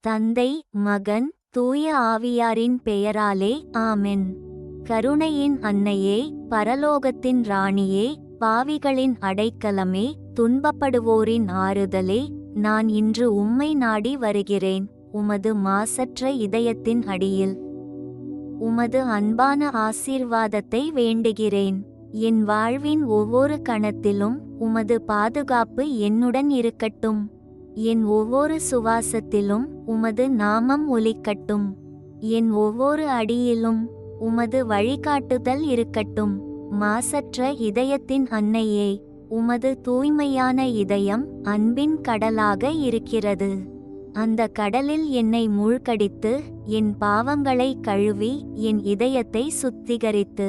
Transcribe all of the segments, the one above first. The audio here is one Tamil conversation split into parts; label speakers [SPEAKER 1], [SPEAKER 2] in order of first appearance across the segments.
[SPEAKER 1] தந்தை மகன் தூய ஆவியாரின் பெயராலே ஆமென். கருணையின் அன்னையே பரலோகத்தின் ராணியே பாவிகளின் அடைக்கலமே துன்பப்படுவோரின் ஆறுதலே நான் இன்று உம்மை நாடி வருகிறேன் உமது மாசற்ற இதயத்தின் அடியில். உமது அன்பான ஆசீர்வாதத்தை வேண்டுகிறேன் என் வாழ்வின் ஒவ்வொரு கணத்திலும் உமது பாதுகாப்பு என்னுடன் இருக்கட்டும். என் ஒவ்வொரு சுவாசத்திலும் உமது நாமம் ஒலிக்கட்டும். என் ஒவ்வொரு அடியிலும் உமது வழிகாட்டுதல் இருக்கட்டும். மாசற்ற இதயத்தின் அன்னையே உமது தூய்மையான இதயம் அன்பின் கடலாக இருக்கிறது. அந்த கடலில் என்னை மூழ்கடித்து என் பாவங்களை கழுவி என் இதயத்தை சுத்திகரித்து.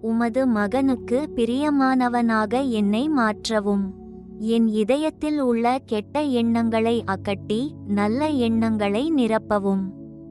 [SPEAKER 1] உமது மகனுக்கு பிரியமானவனாக என்னை மாற்றவும். என் இதயத்தில் உள்ள கெட்ட எண்ணங்களை அகட்டி நல்ல எண்ணங்களை நிரப்பவும்.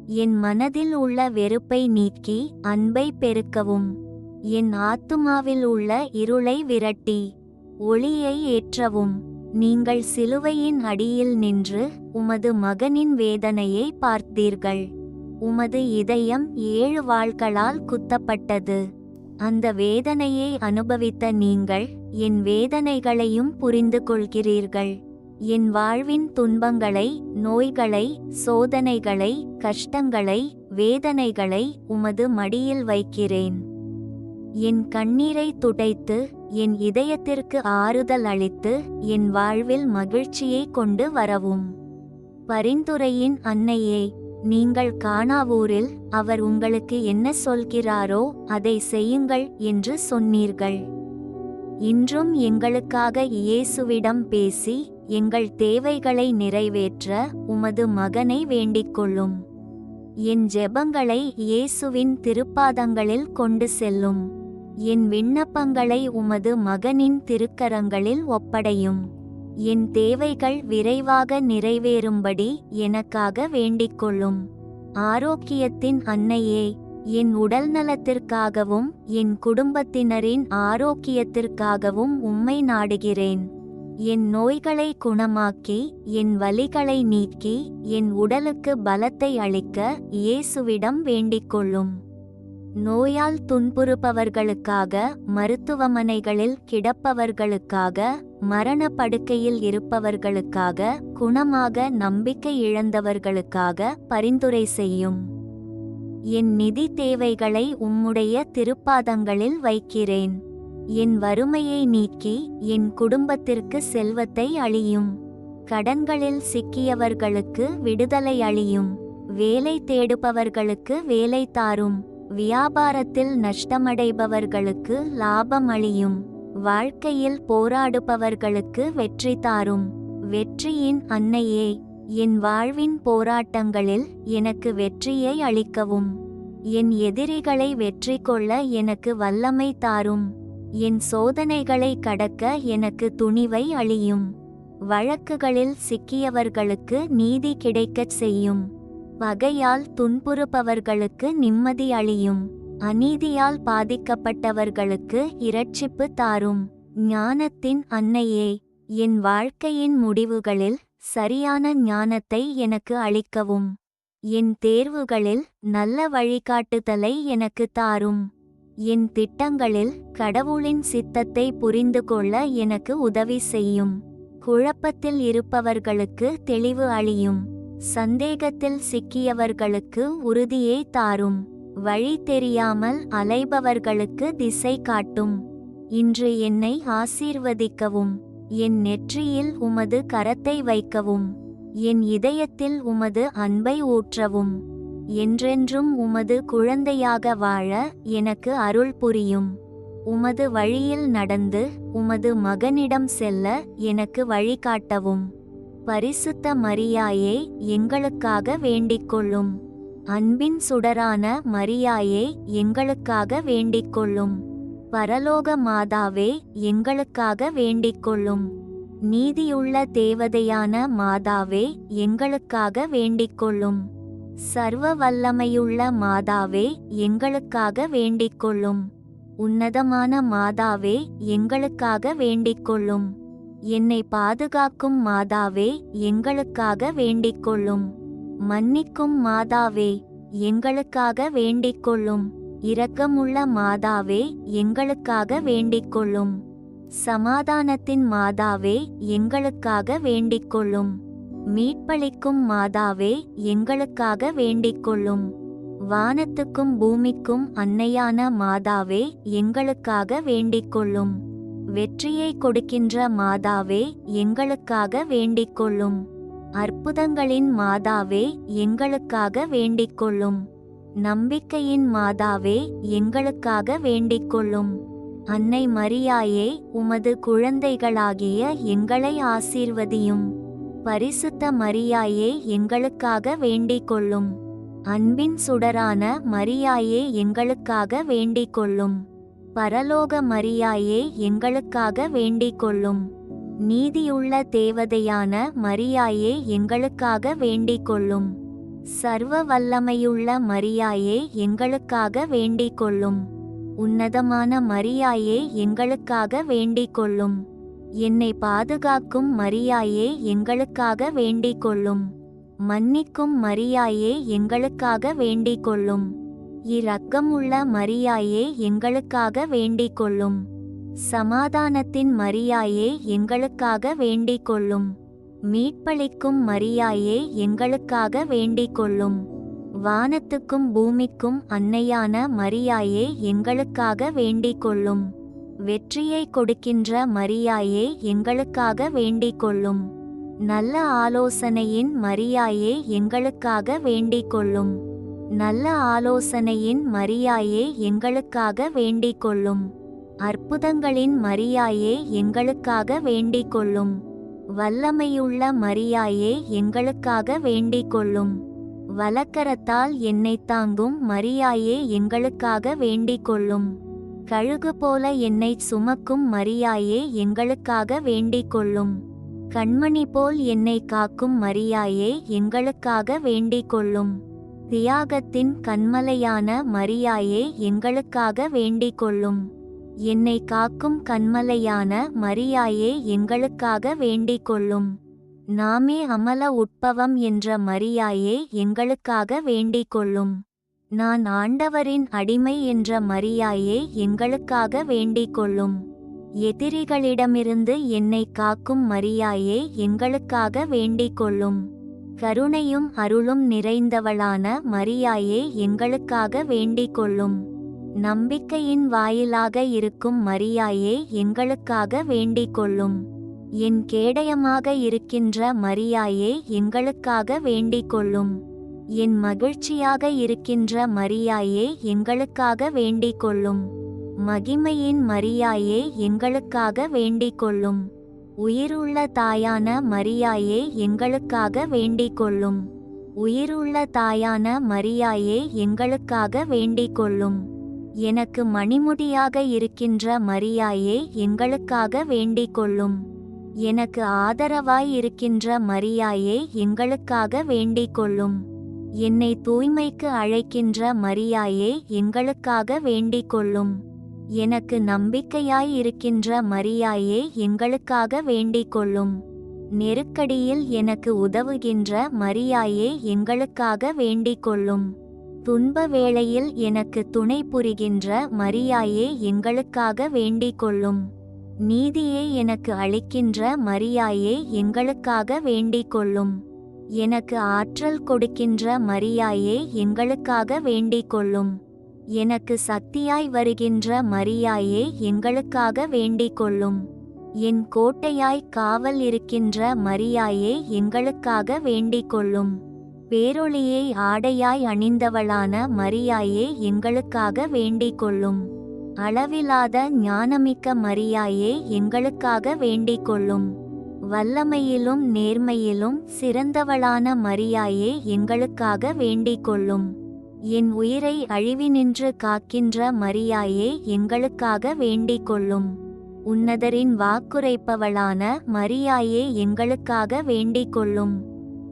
[SPEAKER 1] என் மனதில் உள்ள வெறுப்பை நீக்கி அன்பை பெருக்கவும். என் ஆத்துமாவில் உள்ள இருளை விரட்டி ஒளியை ஏற்றவும். நீங்கள் சிலுவையின் அடியில் நின்று உமது மகனின் வேதனையை பார்த்தீர்கள். உமது இதயம் ஏழு வாள்களால் குத்தப்பட்டது. அந்த வேதனையை அனுபவித்த நீங்கள் என் வேதனைகளையும் புரிந்து கொள்கிறீர்கள் என் வாழ்வின் துன்பங்களை நோய்களை சோதனைகளை கஷ்டங்களை வேதனைகளை உமது மடியில் வைக்கிறேன். என் கண்ணீரை துடைத்து என் இதயத்திற்கு ஆறுதல் அளித்து என் வாழ்வில் மகிழ்ச்சியை கொண்டு வரவும். பரிந்துரையின் அன்னையே நீங்கள் காணாவூரில் அவர் உங்களுக்கு என்ன சொல்கிறாரோ அதை செய்யுங்கள் என்று சொன்னீர்கள். இன்றும் எங்களுக்காக இயேசுவிடம் பேசி எங்கள் தேவைகளை நிறைவேற்ற உமது மகனை வேண்டிக்கொள்ளும். என் ஜெபங்களை இயேசுவின் திருப்பாதங்களில் கொண்டு செல்லும். என் விண்ணப்பங்களை உமது மகனின் திருக்கரங்களில் ஒப்படையும். என் தேவைகள் விரைவாக நிறைவேறும்படி எனக்காக வேண்டிக்கொள்ளும். ஆரோக்கியத்தின் அன்னையே என் உடல் நலத்திற்காகவும் என் குடும்பத்தினரின் ஆரோக்கியத்திற்காகவும் உம்மை நாடுகிறேன். என் நோய்களை குணமாக்கி என் வலிகளை நீக்கி என் உடலுக்கு பலத்தை அளிக்க இயேசுவிடம் வேண்டிக்கொள்ளும். நோயால் துன்புறுப்பவர்களுக்காக மருத்துவமனைகளில் கிடப்பவர்களுக்காக மரண படுக்கையில் இருப்பவர்களுக்காக குணமாக நம்பிக்கை இழந்தவர்களுக்காக பரிந்துரை செய்யும். என் நிதி தேவைகளை உம்முடைய திருப்பாதங்களில் வைக்கிறேன். என் வறுமையை நீக்கி என் குடும்பத்திற்கு செல்வத்தை அழியும். கடன்களில் சிக்கியவர்களுக்கு விடுதலை அழியும். வேலை தேடுபவர்களுக்கு வேலை தாரும். வியாபாரத்தில் நஷ்டமடைபவர்களுக்கு லாபம் அழியும். வாழ்க்கையில் போராடுபவர்களுக்கு வெற்றி தாரும். வெற்றியின் அன்னையே என் வாழ்வின் போராட்டங்களில் எனக்கு வெற்றியை அளிக்கவும். என் எதிரிகளை வெற்றி கொள்ள எனக்கு வல்லமை தாரும். என் சோதனைகளை கடக்க எனக்கு துணிவை அழியும். வழக்குகளில் சிக்கியவர்களுக்கு நீதி கிடைக்கச் செய்யும். பகையால் துன்புறுப்பவர்களுக்கு நிம்மதி அளியும். அநீதியால் பாதிக்கப்பட்டவர்களுக்கு இரட்சிப்பு தாரும். ஞானத்தின் அன்னையே என் வாழ்க்கையின் முடிவுகளில் சரியான ஞானத்தை எனக்கு அளிக்கவும். என் தேர்வுகளில் நல்ல வழிகாட்டுதலை எனக்கு தாரும். என் திட்டங்களில் கடவுளின் சித்தத்தை புரிந்து கொள்ள எனக்கு உதவி செய்யும். குழப்பத்தில் இருப்பவர்களுக்கு தெளிவு அளியும். சந்தேகத்தில் சிக்கியவர்களுக்கு உறுதியை தாரும். வழி தெரியாமல் அலைபவர்களுக்கு திசை காட்டும். இன்று என்னை ஆசீர்வதிக்கவும். என் நெற்றியில் உமது கரத்தை வைக்கவும் என் இதயத்தில் உமது அன்பை ஊற்றவும் என்றென்றும் உமது குழந்தையாக வாழ எனக்கு அருள் புரியும். உமது வழியில் நடந்து உமது மகனிடம் செல்ல எனக்கு வழிகாட்டவும். பரிசுத்த மரியாயே எங்களுக்காக வேண்டிக்கொள்ளும். அன்பின் சுடரான மரியாயே எங்களுக்காக வேண்டிக்கொள்ளும். பரலோக மாதாவே எங்களுக்காக வேண்டிக்கொள்ளும். நீதியுள்ள தேவதையான மாதாவே எங்களுக்காக வேண்டிக்கொள்ளும். சர்வ வல்லமையுள்ள மாதாவே எங்களுக்காக வேண்டிக்கொள்ளும். உன்னதமான மாதாவே எங்களுக்காக வேண்டிக்கொள்ளும். என்னை பாதுகாக்கும் மாதாவே எங்களுக்காக வேண்டிக்கொள்ளும். மன்னிக்கும் மாதாவே எங்களுக்காக வேண்டிக்கொள்ளும். இரக்கமுள்ள மாதாவே எங்களுக்காக வேண்டிக்கொள்ளும். சமாதானத்தின் மாதாவே எங்களுக்காக வேண்டிக்கொள்ளும். மீட்பளிக்கும் மாதாவே எங்களுக்காக வேண்டிக்கொள்ளும். வானத்துக்கும் பூமிக்கும் அன்னையான மாதாவே எங்களுக்காக வேண்டிக்கொள்ளும். வெற்றியை கொடுக்கின்ற மாதாவே எங்களுக்காக வேண்டிக்கொள்ளும். அற்புதங்களின் மாதாவே எங்களுக்காக வேண்டிக்கொள்ளும். நம்பிக்கையின் மாதாவே எங்களுக்காக வேண்டிக்கொள்ளும். அன்னை மரியாயே உமது குழந்தைகளாகிய எங்களை ஆசீர்வதியும். பரிசுத்த மரியாயே எங்களுக்காக வேண்டிக்கொள்ளும். அன்பின் சுடரான மரியாயே எங்களுக்காக வேண்டிக்கொள்ளும். பரலோக மரியாயே எங்களுக்காக வேண்டிக்கொள்ளும். நீதியுள்ள தேவதையான மரியாயே எங்களுக்காக வேண்டிக்கொள்ளும். சர்வ வல்லமையுள்ள மரியாயே எங்களுக்காக வேண்டிக் கொள்ளும் உன்னதமான மரியாயே எங்களுக்காக வேண்டிக் கொள்ளும் என்னை பாதுகாக்கும் மரியாயே எங்களுக்காக வேண்டிக் கொள்ளும் மன்னிக்கும் மரியாயே எங்களுக்காக வேண்டிக் கொள்ளும் இரக்கமுள்ள மரியாயே எங்களுக்காக வேண்டிக் கொள்ளும் சமாதானத்தின் மரியாயே எங்களுக்காக வேண்டிக் கொள்ளும் மீட்பளிக்கும் மரியாயே எங்களுக்காக வேண்டிக் கொள்ளும் வானத்துக்கும் பூமிக்கும் அன்னையான மரியாயே எங்களுக்காக வேண்டிக் கொள்ளும் வெற்றியை கொடுக்கின்ற மரியாயே எங்களுக்காக வேண்டிக் கொள்ளும் நல்ல ஆலோசனையின் மரியாயே எங்களுக்காக வேண்டிக் கொள்ளும் நல்ல ஆலோசனையின் மரியாயே எங்களுக்காக வேண்டிக் கொள்ளும் அற்புதங்களின் மரியாயே எங்களுக்காக வேண்டிக் கொள்ளும் வல்லமையுள்ள மரியாயே எங்களுக்காக வேண்டிக் கொள்ளும் வலக்கரத்தால் என்னை தாங்கும் மரியாயே எங்களுக்காக வேண்டிக் கொள்ளும் கழுகு போல என்னை சுமக்கும் மரியாயே எங்களுக்காக வேண்டிக் கொள்ளும் கண்மணி போல் என்னை காக்கும் மரியாயே எங்களுக்காக வேண்டிக் கொள்ளும் தியாகத்தின் கண்மலையான மரியாயே எங்களுக்காக வேண்டிக் கொள்ளும் என்னை காக்கும் கண்மலையான மரியாயே எங்களுக்காக வேண்டிக் கொள்ளும் நாமே அமல உட்பவம் என்ற மரியாயே எங்களுக்காக வேண்டிக் கொள்ளும் நான் ஆண்டவரின் அடிமை என்ற மரியாயே எங்களுக்காக வேண்டிக் கொள்ளும் எதிரிகளிடமிருந்து என்னை காக்கும் மரியாயே எங்களுக்காக வேண்டிக் கொள்ளும் கருணையும் அருளும் நிறைந்தவளான மரியாயே எங்களுக்காக வேண்டிக் கொள்ளும் நம்பிக்கையின் வாயிலாக இருக்கும் மரியாயே எங்களுக்காக வேண்டிக் கொள்ளும் என் கேடயமாக இருக்கின்ற மரியாயே எங்களுக்காக வேண்டிக் கொள்ளும் என் மகிழ்ச்சியாக இருக்கின்ற மரியாயே எங்களுக்காக வேண்டிக் கொள்ளும் மகிமையின் மரியாயே எங்களுக்காக வேண்டிக் கொள்ளும் உயிருள்ள தாயான மரியாயே எங்களுக்காக வேண்டிக் கொள்ளும் உயிருள்ள தாயான மரியாயே எங்களுக்காக வேண்டிக் கொள்ளும் எனக்கு மணிமுடியாக இருக்கின்ற மரியாயே எங்களுக்காக வேண்டிக் கொள்ளும் எனக்கு ஆதரவாய் இருக்கின்ற மரியாயே எங்களுக்காக வேண்டிக் கொள்ளும் என்னை தூய்மைக்கு அழைக்கின்ற மரியாயே எங்களுக்காக வேண்டிக் கொள்ளும் எனக்கு நம்பிக்கையாய் இருக்கின்ற மரியாயே எங்களுக்காக வேண்டிக் கொள்ளும் நெருக்கடியில் எனக்கு உதவுகின்ற மரியாயே எங்களுக்காக வேண்டிக் கொள்ளும் துன்ப வேளையில் எனக்கு துணை புரிகின்ற மரியாயே எங்களுக்காக வேண்டிக் கொள்ளும் நீதியை எனக்கு அளிக்கின்ற மரியாயே எங்களுக்காக வேண்டிக் கொள்ளும் எனக்கு ஆற்றல் கொடுக்கின்ற மரியாயே எங்களுக்காக வேண்டிக் கொள்ளும் எனக்கு சக்தியாய் வருகின்ற மரியாயே எங்களுக்காக வேண்டிக் கொள்ளும் என் கோட்டையாய் காவல் இருக்கின்ற மரியாயே எங்களுக்காக வேண்டிக் கொள்ளும் பேரொளியை ஆடையாய் அணிந்தவளான மரியாயே எங்களுக்காக வேண்டிக் கொள்ளும் அளவிலாத ஞானமிக்க மரியாயே எங்களுக்காக வேண்டிக் கொள்ளும் வல்லமையிலும் நேர்மையிலும் சிறந்தவளான மரியாயே எங்களுக்காக வேண்டிக் கொள்ளும் என் உயிரை அழிவினின்று காக்கின்ற மரியாயே எங்களுக்காக வேண்டிக் கொள்ளும் உன்னதரின் வாக்குரைப்பவளான மரியாயே எங்களுக்காக வேண்டிக் கொள்ளும்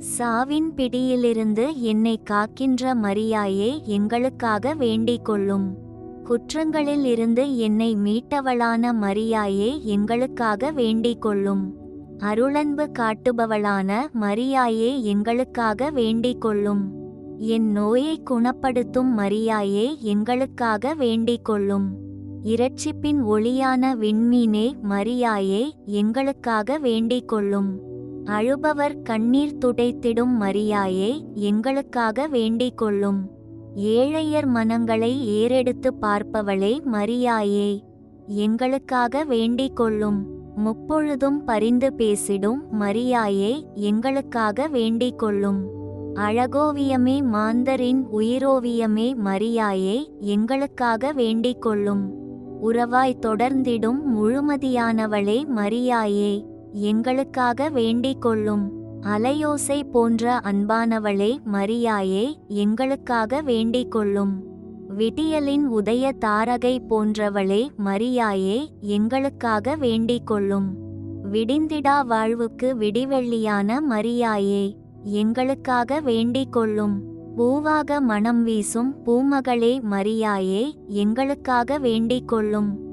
[SPEAKER 1] சாவின் பிடியிலிருந்து என்னை காக்கின்ற மரியாயே எங்களுக்காக வேண்டிக் கொள்ளும் குற்றங்களில் இருந்து என்னை மீட்டவளான மரியாயே எங்களுக்காக வேண்டிக் கொள்ளும் அருளன்பு காட்டுபவளான மரியாயே எங்களுக்காக வேண்டிக் கொள்ளும் என் நோயை குணப்படுத்தும் மரியாயே எங்களுக்காக வேண்டிக் கொள்ளும் இரட்சிப்பின் ஒளியான விண்மீனே மரியாயே எங்களுக்காக வேண்டிக் கொள்ளும் அழுபவர் கண்ணீர் துடைத்திடும் மரியாயே எங்களுக்காக வேண்டிக் கொள்ளும் ஏழையர் மனங்களை ஏறெடுத்து பார்ப்பவளே மரியாயே எங்களுக்காக வேண்டிக் கொள்ளும் முப்பொழுதும் பரிந்து பேசிடும் மரியாயே எங்களுக்காக வேண்டிக் கொள்ளும் அழகோவியமே மாந்தரின் உயிரோவியமே மரியாயே எங்களுக்காக வேண்டிக் கொள்ளும் உறவாய் தொடர்ந்திடும் முழுமதியானவளே மரியாயே. எங்களுக்காக வேண்டிக் கொள்ளும். அலையோசை போன்ற அன்பானவளே மரியாயே எங்களுக்காக வேண்டிக் கொள்ளும். விடியலின் உதய தாரகை போன்றவளே மரியாயே எங்களுக்காக வேண்டிக் கொள்ளும். விடிந்திடா வாழ்வுக்கு விடிவெள்ளியான மரியாயே எங்களுக்காக வேண்டிக் கொள்ளும். பூவாக மனம் வீசும் பூமகளே மரியாயே எங்களுக்காக வேண்டிக் கொள்ளும்.